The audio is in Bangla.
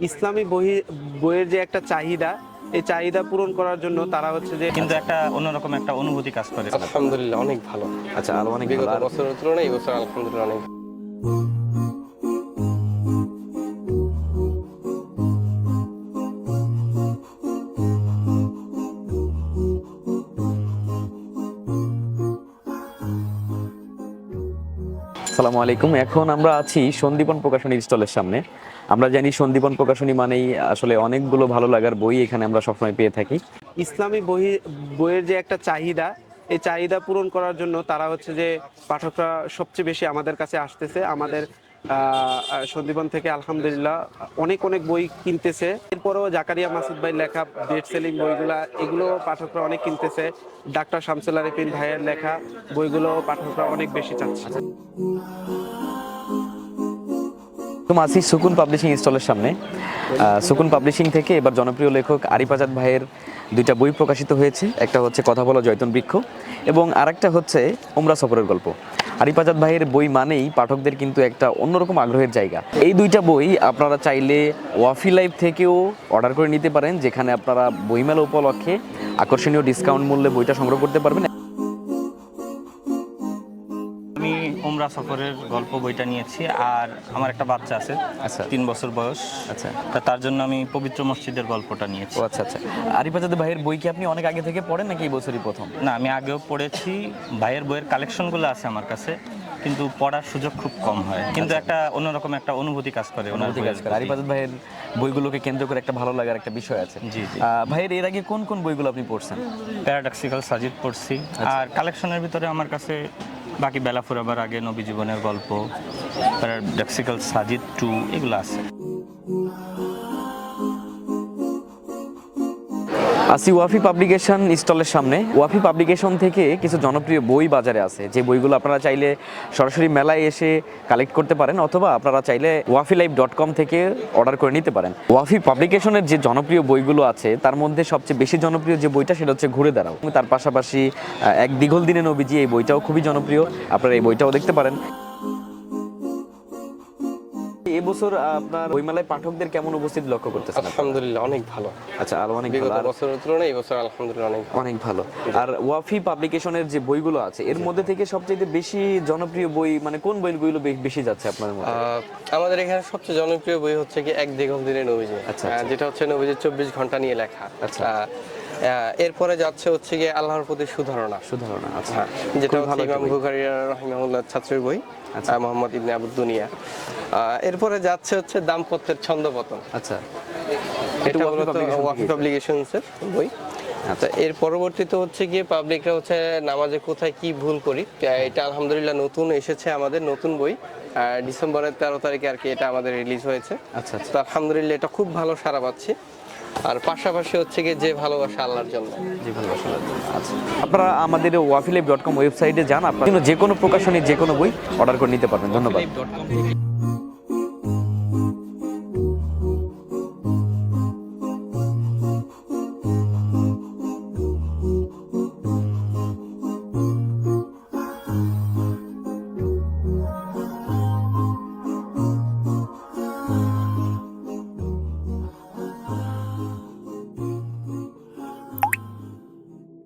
ইসলামী বই বইয়ের যে একটা চাহিদা এই চাহিদা পূরণ করার জন্য তারা হচ্ছে যে কিন্তু একটা অন্যরকম একটা অনুভূতি কাজ করে। আলহামদুলিল্লাহ অনেক ভালো। আচ্ছা আরও অনেক বিগত বছরের তুলনায় এই বছর আলহামদুলিল্লাহ অনেক আসসালামু আলাইকুম। এখন আমরা আছি সন্দীপন প্রকাশনীর স্টলের সামনে। আমরা জানি সন্দীপন প্রকাশনী মানেই আসলে অনেকগুলো ভালো লাগার বই এখানে আমরা সবসময় পেয়ে থাকি। ইসলামী বই বইয়ের যে একটা চাহিদা, এই চাহিদা পূরণ করার জন্য তারা হচ্ছে যে পাঠকরা সবচেয়ে বেশি আমাদের কাছে আসতেছে। আমাদের সন্দীপন থেকে আলহামদুলিল্লাহ অনেক অনেক বই কিনতেছে। এরপরও জাকারিয়া মাসুদ ভাই লেখা বেড সেলিং বইগুলা, এগুলো পাঠকরা অনেক কিনতেছে। ডাক্তার শামসুল আরিফিন ভাইয়ের লেখা বইগুলো পাঠকরা অনেক বেশি চাচ্ছে। আছি সুকুন পাবলিশিং স্টলের সামনে। সুকুন পাবলিশিং থেকে এবার জনপ্রিয় লেখক আরিফ আজাদ ভাইয়ের দুইটা বই প্রকাশিত হয়েছে। একটা হচ্ছে কথা বলা জয়তন বৃক্ষ এবং আরেকটা হচ্ছে ওমরা সফরের গল্প। আরিফ আজাদ ভাইয়ের বই মানেই পাঠকদের কিন্তু একটা অন্যরকম আগ্রহের জায়গা। এই দুইটা বই আপনারা চাইলে ওয়াফি লাইফ থেকেও অর্ডার করে নিতে পারেন, যেখানে আপনারা বইমেলা উপলক্ষে আকর্ষণীয় ডিসকাউন্ট মূল্যে বইটা সংগ্রহ করতে পারবেন। উমরা সফরের গল্প বইটা নিয়েছি আর আমার একটা বাচ্চা আছে আচ্ছা। তিন বছর বয়স। আচ্ছা। তা তার জন্য আমি পবিত্র মসজিদের গল্পটা নিয়েছি। ও আচ্ছা আচ্ছা। আরিফ আজাদ ভাইয়ের বই কি আপনি অনেক আগে থেকে পড়েন নাকি এই বছরই প্রথম? না আমি আগেও পড়েছি। ভাইয়ের বইয়ের কালেকশনগুলো আছে আমার কাছে কিন্তু পড়ার সুযোগ খুব কম হয়। কিন্তু একটা অন্যরকম একটা অনুভূতি কাজ করে অনুভূতি কাজ করে। আরিফ প্রতি। আজাদ ভাইয়ের বইগুলোকে কেন্দ্র করে একটা ভালো লাগার একটা বিষয় আছে। জি, জি। ভাইয়ের এর আগে কোন কোন বইগুলো আপনি পড়ছেন? প্যারাডক্সিক্যাল সাজিদ পড়ছি। আচ্ছা। আর কালেকশনের ভিতরে আমার কাছে বাকি বেলা ফুরাবার আগে নবী জীবনের গল্প প্যারাডক্সিক্যাল সাজিদ টু এগুলো আছে। আসি ওয়াফি পাবলিকেশন স্টলের সামনে। ওয়াফি পাবলিকেশন থেকে কিছু জনপ্রিয় বই বাজারে আছে। যে বইগুলো আপনারা চাইলে সরাসরি মেলায় এসে কালেক্ট করতে পারেন অথবা আপনারা চাইলে ওয়াফি লাইভ ডট কম থেকে অর্ডার করে নিতে পারেন। ওয়াফি পাবলিকেশনের যে জনপ্রিয় বইগুলো আছে, তার মধ্যে সবচেয়ে বেশি জনপ্রিয় যে বইটা সেটা হচ্ছে ঘুরে দাঁড়াও। তার পাশাপাশি এক দীঘল দিনে নবীজি এই বইটাও খুবই জনপ্রিয়। আপনারা এই বইটাও দেখতে পারেন। এবছর আপনার বইমেলায় পাঠকদের কেমন উপস্থিতি লক্ষ্য করতেছেন আলহামদুলিল্লাহ অনেক ভালো। আচ্ছা আর অনেক বিগত ভালো। আর- বছরের তুলনায় এই বছর আলহামদুলিল্লাহ অনেক অনেক ভালো। আর ওয়াফি পাবলিকেশনের যে বইগুলো আছে এর মধ্যে থেকে সবচেয়ে বেশি জনপ্রিয় বই মানে কোন বইগুলো বেশি যাচ্ছে আপনার মধ্যে আমাদের এখানে সবচেয়ে জনপ্রিয় বই হচ্ছে কি এক দিগল দিনের নবীজি। আচ্ছা, আচ্ছা। যেটা হচ্ছে নবীজির চব্বিশ ঘণ্টা নিয়ে লেখা। আচ্ছা। এরপরে যাচ্ছে হচ্ছে গিয়ে আল্লাহর প্রতি সুধারণা। সুধারণা আচ্ছা। হ্যাঁ, যেটা হচ্ছে ইমাম বুখারী রহিমাহুল্লাহ ছাত্রের বই আচ্ছা। মোহাম্মদ ইবনে আবুদ্দুনিয়া আহ, এরপরে যাচ্ছে হচ্ছে দাম্পত্যের ছন্দপতন আচ্ছা। এটা ওয়াফি মূলত থেকে। পাবলিকেশনসের বই। আচ্ছা। এর পরবর্তীতে হচ্ছে গিয়ে পাবলিকরা হচ্ছে নামাজে কোথায় কি ভুল করি এটা আলহামদুলিল্লাহ নতুন এসেছে আমাদের নতুন বই। ডিসেম্বরের তেরো তারিখে আর কি এটা আমাদের রিলিজ হয়েছে। আচ্ছা আচ্ছা। তো আলহামদুলিল্লাহ এটা খুব ভালো সারা পাচ্ছি। আর পাশাপাশি হচ্ছে গিয়ে যে ভালোবাসা আল্লাহর জন্য। যে ভালোবাসা আল্লাহর আচ্ছা। আপনারা আমাদের ওয়াফিলেব ডট কম ওয়েবসাইটে যান আপনারা যে কোনো প্রকাশনী যে কোনো বই অর্ডার করে নিতে পারবেন। ধন্যবাদ।